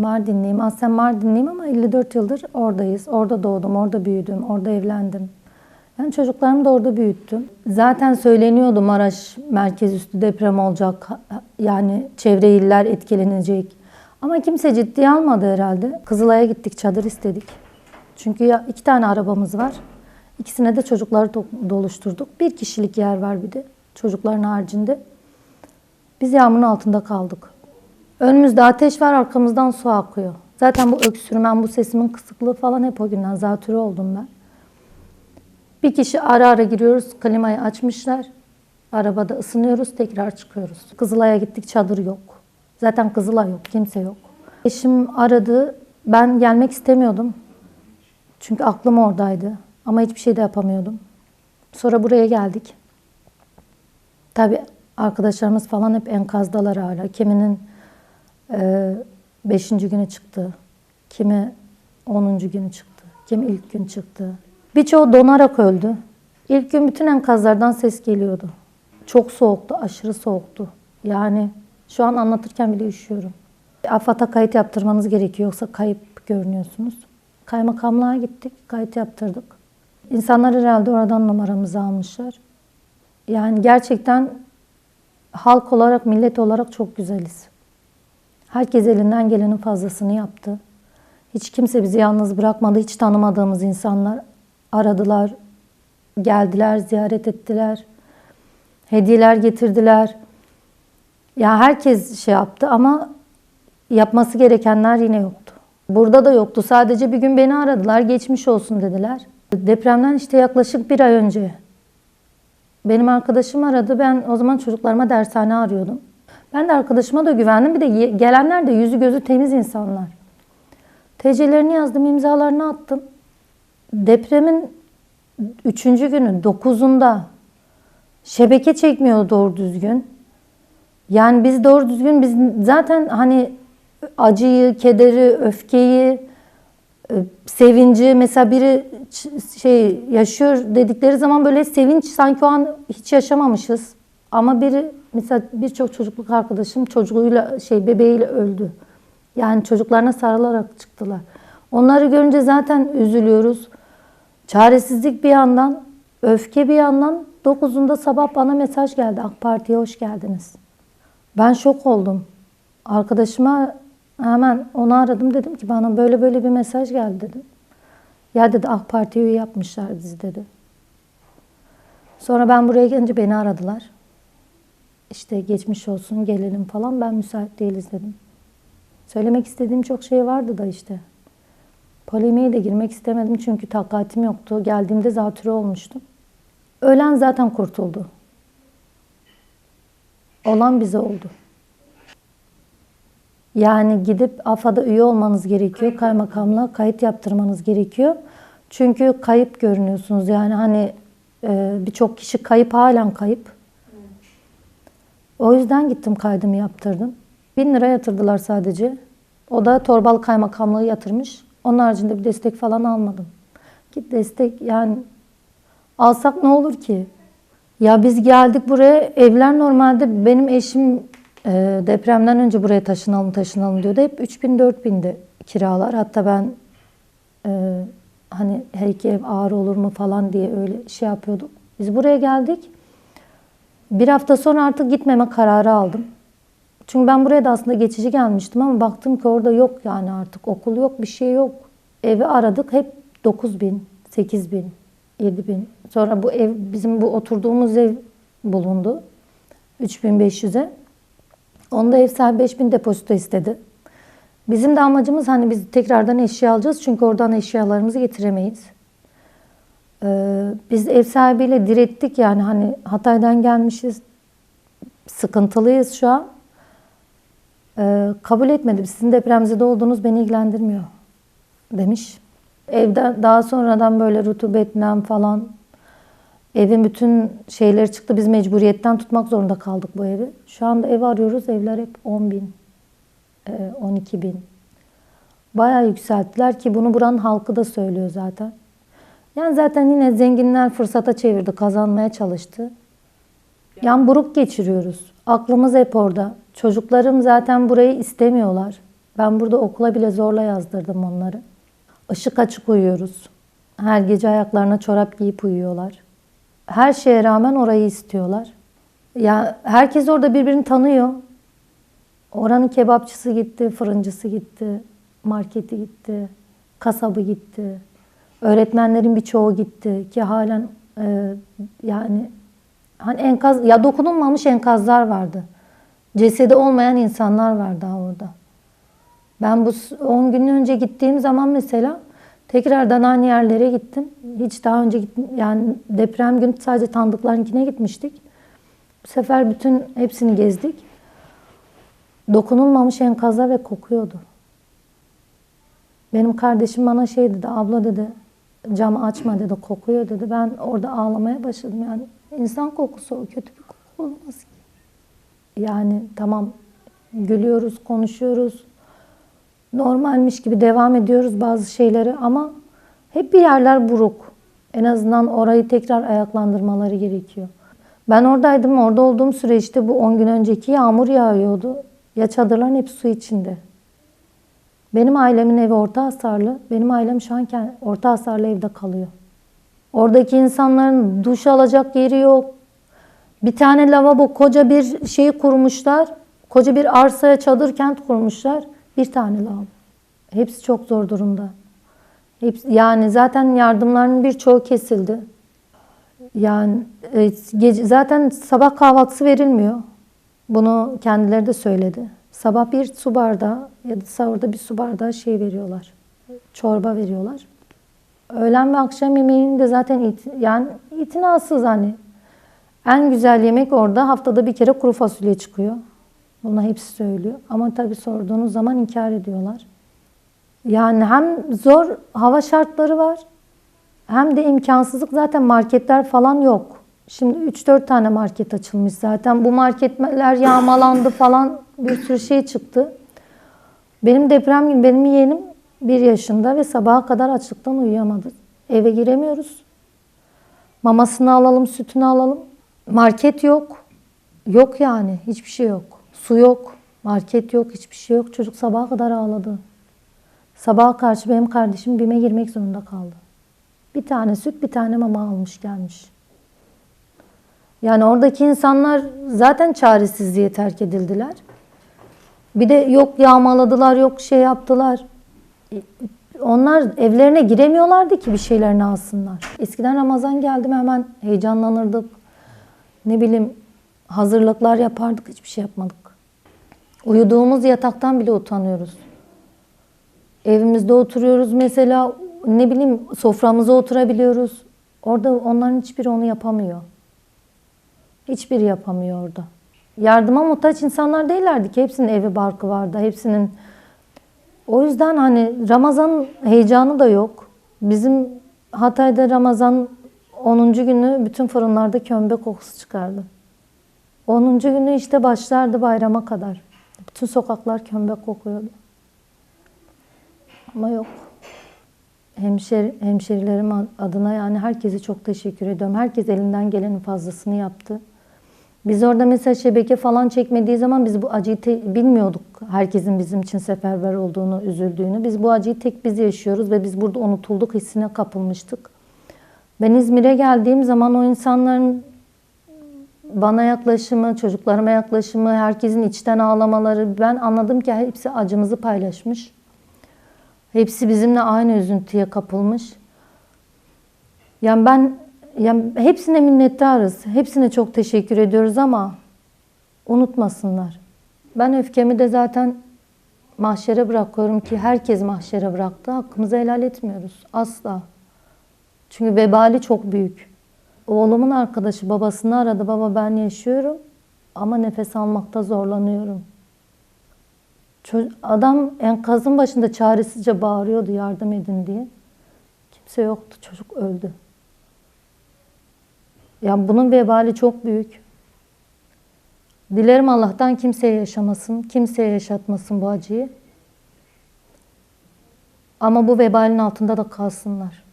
Mardinliyim. Aslen Mardinliyim ama 54 yıldır oradayız. Orada doğdum, orada büyüdüm, orada evlendim. Yani çocuklarımı da orada büyüttüm. Zaten söyleniyordu Maraş merkez üstü deprem olacak. Yani çevre iller etkilenecek. Ama kimse ciddiye almadı herhalde. Kızılay'a gittik, çadır istedik. Çünkü ya iki tane arabamız var. İkisine de çocukları doluşturduk. Bir kişilik yer var bir de çocukların haricinde. Biz yağmurun altında kaldık. Önümüzde ateş var, arkamızdan su akıyor. Zaten bu öksürmem, bu sesimin kısıklığı falan hep o günden zatürre oldum ben. Bir kişi ara ara giriyoruz, klimayı açmışlar. Arabada ısınıyoruz, tekrar çıkıyoruz. Kızılay'a gittik, çadır yok. Zaten Kızılay yok, kimse yok. Eşim aradı, ben gelmek istemiyordum. Çünkü aklım oradaydı. Ama hiçbir şey de yapamıyordum. Sonra buraya geldik. Tabii arkadaşlarımız falan hep enkazdalar hala. Kiminin e, beşinci günü çıktı. Kimi onuncu günü çıktı. Kimi ilk gün çıktı. Birçoğu donarak öldü. İlk gün bütün enkazlardan ses geliyordu. Çok soğuktu, aşırı soğuktu. Yani şu an anlatırken bile üşüyorum. AFAD'a kayıt yaptırmanız gerekiyor yoksa kayıp görünüyorsunuz. Kaymakamlığa gittik, kayıt yaptırdık. İnsanlar herhalde oradan numaramızı almışlar. Yani gerçekten halk olarak, millet olarak çok güzeliz. Herkes elinden gelenin fazlasını yaptı. Hiç kimse bizi yalnız bırakmadı. Hiç tanımadığımız insanlar aradılar, geldiler, ziyaret ettiler. Hediyeler getirdiler. Ya herkes şey yaptı ama yapması gerekenler yine yoktu. Burada da yoktu. Sadece bir gün beni aradılar, geçmiş olsun dediler. Depremden işte yaklaşık bir ay önce benim arkadaşım aradı. Ben o zaman çocuklarıma dershane arıyordum. Ben de arkadaşıma da güvendim. Bir de gelenler de yüzü gözü temiz insanlar. TC'lerini yazdım, imzalarını attım. Depremin üçüncü günü, dokuzunda şebeke çekmiyor doğru düzgün. Yani biz doğru düzgün, biz zaten hani acıyı, kederi, öfkeyi, e, sevinci mesela biri şey yaşıyor dedikleri zaman böyle sevinç sanki o an hiç yaşamamışız. Ama biri mesela birçok çocukluk arkadaşım çocuğuyla şey bebeğiyle öldü. Yani çocuklarına sarılarak çıktılar. Onları görünce zaten üzülüyoruz. Çaresizlik bir yandan, öfke bir yandan. Dokuzunda sabah bana mesaj geldi. AK Parti'ye hoş geldiniz. Ben şok oldum. Arkadaşıma hemen onu aradım. Dedim ki bana böyle böyle bir mesaj geldi dedim. Ya dedi AK Parti'ye üye yapmışlar bizi dedi. Sonra ben buraya gelince beni aradılar. İşte geçmiş olsun gelelim falan. Ben müsait değiliz dedim. Söylemek istediğim çok şey vardı da işte. Polemiğe de girmek istemedim çünkü takatim yoktu. Geldiğimde zatürre olmuştum. Ölen zaten kurtuldu. Olan bize oldu. Yani gidip AFAD'a üye olmanız gerekiyor. Kaymakamlığa kayıt yaptırmanız gerekiyor. Çünkü kayıp görünüyorsunuz. Yani hani e, birçok kişi kayıp halen kayıp. O yüzden gittim kaydımı yaptırdım. Bin lira yatırdılar sadece. O da Torbalı Kaymakamlığı yatırmış. Onun haricinde bir destek falan almadım. Git destek yani alsak ne olur ki? Ya biz geldik buraya evler normalde benim eşim e, depremden önce buraya taşınalım taşınalım diyordu. Hep 3000 4000'di kiralar. Hatta ben e, hani her iki ev ağır olur mu falan diye öyle şey yapıyorduk. Biz buraya geldik. Bir hafta sonra artık gitmeme kararı aldım. Çünkü ben buraya da aslında geçici gelmiştim ama baktım ki orada yok yani artık okul yok bir şey yok. Evi aradık hep 9 bin, 8 bin, 7 bin. Sonra bu ev bizim bu oturduğumuz ev bulundu. 3500'e. Onda ev sahibi 5000 depozito istedi. Bizim de amacımız hani biz tekrardan eşya alacağız çünkü oradan eşyalarımızı getiremeyiz. Ee, biz ev sahibiyle direttik yani hani Hatay'dan gelmişiz. Sıkıntılıyız şu an. Ee, kabul etmedi. Sizin depremzede olduğunuz beni ilgilendirmiyor demiş. Evden daha sonradan böyle rutubet, nem falan evin bütün şeyleri çıktı. Biz mecburiyetten tutmak zorunda kaldık bu evi. Şu anda ev arıyoruz. Evler hep 10 bin, e, 12 bin. Bayağı yükselttiler ki bunu buranın halkı da söylüyor zaten. Yani zaten yine zenginler fırsata çevirdi, kazanmaya çalıştı. Yan buruk geçiriyoruz. Aklımız hep orada. Çocuklarım zaten burayı istemiyorlar. Ben burada okula bile zorla yazdırdım onları. Işık açık uyuyoruz. Her gece ayaklarına çorap giyip uyuyorlar. Her şeye rağmen orayı istiyorlar. Ya herkes orada birbirini tanıyor. Oranın kebapçısı gitti, fırıncısı gitti, marketi gitti, kasabı gitti. Öğretmenlerin birçoğu gitti ki halen e, yani hani enkaz ya dokunulmamış enkazlar vardı. Cesedi olmayan insanlar var daha orada. Ben bu 10 gün önce gittiğim zaman mesela tekrardan aynı yerlere gittim. Hiç daha önce gittim yani deprem gün sadece tanıdıklarınkine gitmiştik. Bu sefer bütün hepsini gezdik. Dokunulmamış enkazlar ve kokuyordu. Benim kardeşim bana şey dedi, abla dedi, camı açma dedi, kokuyor dedi. Ben orada ağlamaya başladım. Yani insan kokusu o kötü bir koku olmaz ki. Yani tamam gülüyoruz, konuşuyoruz. Normalmiş gibi devam ediyoruz bazı şeyleri ama hep bir yerler buruk. En azından orayı tekrar ayaklandırmaları gerekiyor. Ben oradaydım. Orada olduğum süreçte bu 10 gün önceki yağmur yağıyordu. Ya çadırların hep su içinde. Benim ailemin evi orta hasarlı. Benim ailem şu an orta hasarlı evde kalıyor. Oradaki insanların duş alacak yeri yok. Bir tane lavabo koca bir şey kurmuşlar. Koca bir arsaya çadır kent kurmuşlar. Bir tane lavabo. Hepsi çok zor durumda. Hepsi, yani zaten yardımların birçoğu kesildi. Yani e, gece, zaten sabah kahvaltısı verilmiyor. Bunu kendileri de söyledi. Sabah bir su bardağı ya da sahurda bir su bardağı şey veriyorlar. Çorba veriyorlar. Öğlen ve akşam yemeğini de zaten it, yani itinasız hani. En güzel yemek orada haftada bir kere kuru fasulye çıkıyor. Bunu hepsi söylüyor. Ama tabii sorduğunuz zaman inkar ediyorlar. Yani hem zor hava şartları var hem de imkansızlık zaten marketler falan yok. Şimdi 3-4 tane market açılmış zaten. Bu marketler yağmalandı falan bir sürü şey çıktı. Benim deprem günü benim yeğenim bir yaşında ve sabaha kadar açlıktan uyuyamadı. Eve giremiyoruz. Mamasını alalım, sütünü alalım. Market yok. Yok yani hiçbir şey yok. Su yok. Market yok, hiçbir şey yok. Çocuk sabaha kadar ağladı. Sabaha karşı benim kardeşim BİM'e girmek zorunda kaldı. Bir tane süt, bir tane mama almış gelmiş. Yani oradaki insanlar zaten çaresizliğe terk edildiler. Bir de yok yağmaladılar, yok şey yaptılar. Onlar evlerine giremiyorlardı ki bir şeylerini alsınlar. Eskiden Ramazan geldi mi hemen heyecanlanırdık. Ne bileyim hazırlıklar yapardık, hiçbir şey yapmadık. Uyuduğumuz yataktan bile utanıyoruz. Evimizde oturuyoruz mesela ne bileyim soframıza oturabiliyoruz. Orada onların hiçbiri onu yapamıyor. Hiçbiri yapamıyor orada. Yardıma muhtaç insanlar değillerdi ki. Hepsinin evi barkı vardı. Hepsinin o yüzden hani Ramazan heyecanı da yok. Bizim Hatay'da Ramazan 10. günü bütün fırınlarda kömbe kokusu çıkardı. 10. günü işte başlardı bayrama kadar. Bütün sokaklar kömbe kokuyordu. Ama yok. Hemşeri, hemşerilerim adına yani herkese çok teşekkür ediyorum. Herkes elinden gelenin fazlasını yaptı. Biz orada mesela şebeke falan çekmediği zaman biz bu acıyı bilmiyorduk. Herkesin bizim için seferber olduğunu, üzüldüğünü. Biz bu acıyı tek biz yaşıyoruz ve biz burada unutulduk hissine kapılmıştık. Ben İzmir'e geldiğim zaman o insanların bana yaklaşımı, çocuklarıma yaklaşımı, herkesin içten ağlamaları ben anladım ki hepsi acımızı paylaşmış. Hepsi bizimle aynı üzüntüye kapılmış. Yani ben yani hepsine minnettarız. Hepsine çok teşekkür ediyoruz ama unutmasınlar. Ben öfkemi de zaten mahşere bırakıyorum ki herkes mahşere bıraktı. Hakkımızı helal etmiyoruz. Asla. Çünkü vebali çok büyük. Oğlumun arkadaşı babasını aradı. Baba ben yaşıyorum ama nefes almakta zorlanıyorum. Adam enkazın başında çaresizce bağırıyordu yardım edin diye. Kimse yoktu. Çocuk öldü. Ya bunun vebali çok büyük. Dilerim Allah'tan kimseye yaşamasın, kimseye yaşatmasın bu acıyı. Ama bu vebalin altında da kalsınlar.